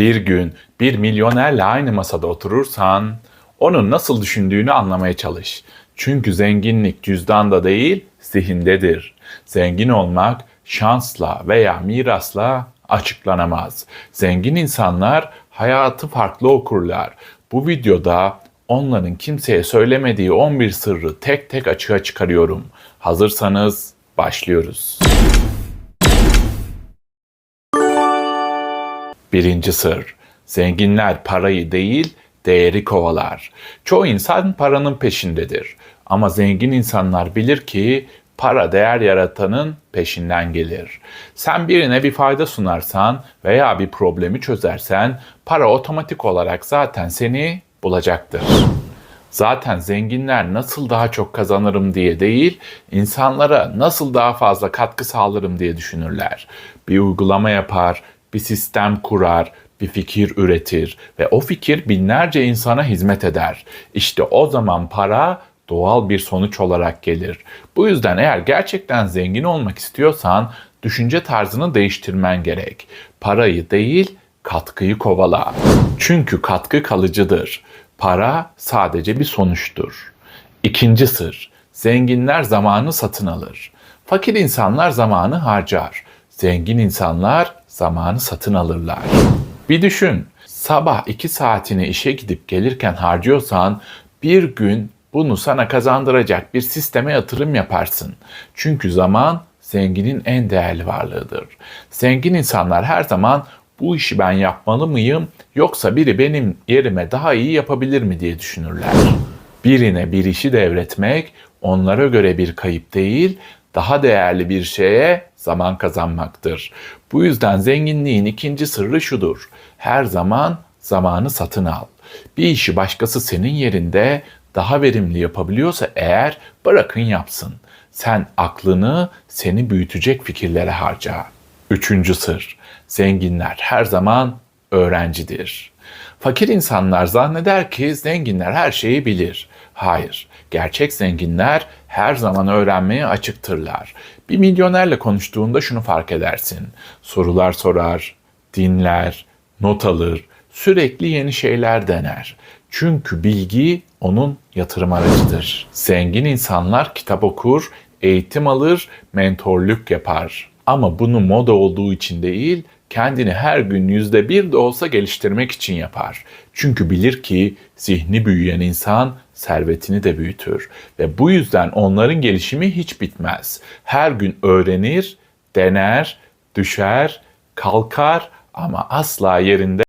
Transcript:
Bir gün bir milyonerle aynı masada oturursan onun nasıl düşündüğünü anlamaya çalış. Çünkü zenginlik cüzdanda değil, zihindedir. Zengin olmak şansla veya mirasla açıklanamaz. Zengin insanlar hayatı farklı okurlar. Bu videoda onların kimseye söylemediği 11 sırrı tek tek açığa çıkarıyorum. Hazırsanız başlıyoruz. Birinci sır. Zenginler parayı değil, değeri kovalar. Çoğu insan paranın peşindedir. Ama zengin insanlar bilir ki para değer yaratanın peşinden gelir. Sen birine bir fayda sunarsan veya bir problemi çözersen para otomatik olarak zaten seni bulacaktır. Zaten zenginler nasıl daha çok kazanırım diye değil, insanlara nasıl daha fazla katkı sağlarım diye düşünürler. Bir uygulama yapar, bir sistem kurar, bir fikir üretir ve o fikir binlerce insana hizmet eder. İşte o zaman para doğal bir sonuç olarak gelir. Bu yüzden eğer gerçekten zengin olmak istiyorsan düşünce tarzını değiştirmen gerek. Parayı değil, katkıyı kovala. Çünkü katkı kalıcıdır. Para sadece bir sonuçtur. İkinci sır, zenginler zamanı satın alır. Fakir insanlar zamanı harcar. Zengin insanlar zamanı satın alırlar. Bir düşün, sabah iki saatini işe gidip gelirken harcıyorsan bir gün bunu sana kazandıracak bir sisteme yatırım yaparsın. Çünkü zaman zenginin en değerli varlığıdır. Zengin insanlar her zaman bu işi ben yapmalı mıyım yoksa biri benim yerime daha iyi yapabilir mi diye düşünürler. Birine bir işi devretmek onlara göre bir kayıp değil, daha değerli bir şeye zaman kazanmaktır. Bu yüzden zenginliğin ikinci sırrı şudur. Her zaman zamanı satın al. Bir işi başkası senin yerinde daha verimli yapabiliyorsa eğer bırakın yapsın. Sen aklını seni büyütecek fikirlere harca. Üçüncü sır. Zenginler her zaman öğrencidir. Fakir insanlar zanneder ki zenginler her şeyi bilir. Hayır, gerçek zenginler her zaman öğrenmeye açıktırlar. Bir milyonerle konuştuğunda şunu fark edersin. Sorular sorar, dinler, not alır, sürekli yeni şeyler dener. Çünkü bilgi onun yatırım aracıdır. Zengin insanlar kitap okur, eğitim alır, mentorluk yapar. Ama bunu moda olduğu için değil, kendini her gün yüzde bir de olsa geliştirmek için yapar. Çünkü bilir ki zihni büyüyen insan servetini de büyütür. Ve bu yüzden onların gelişimi hiç bitmez. Her gün öğrenir, dener, düşer, kalkar ama asla yerinde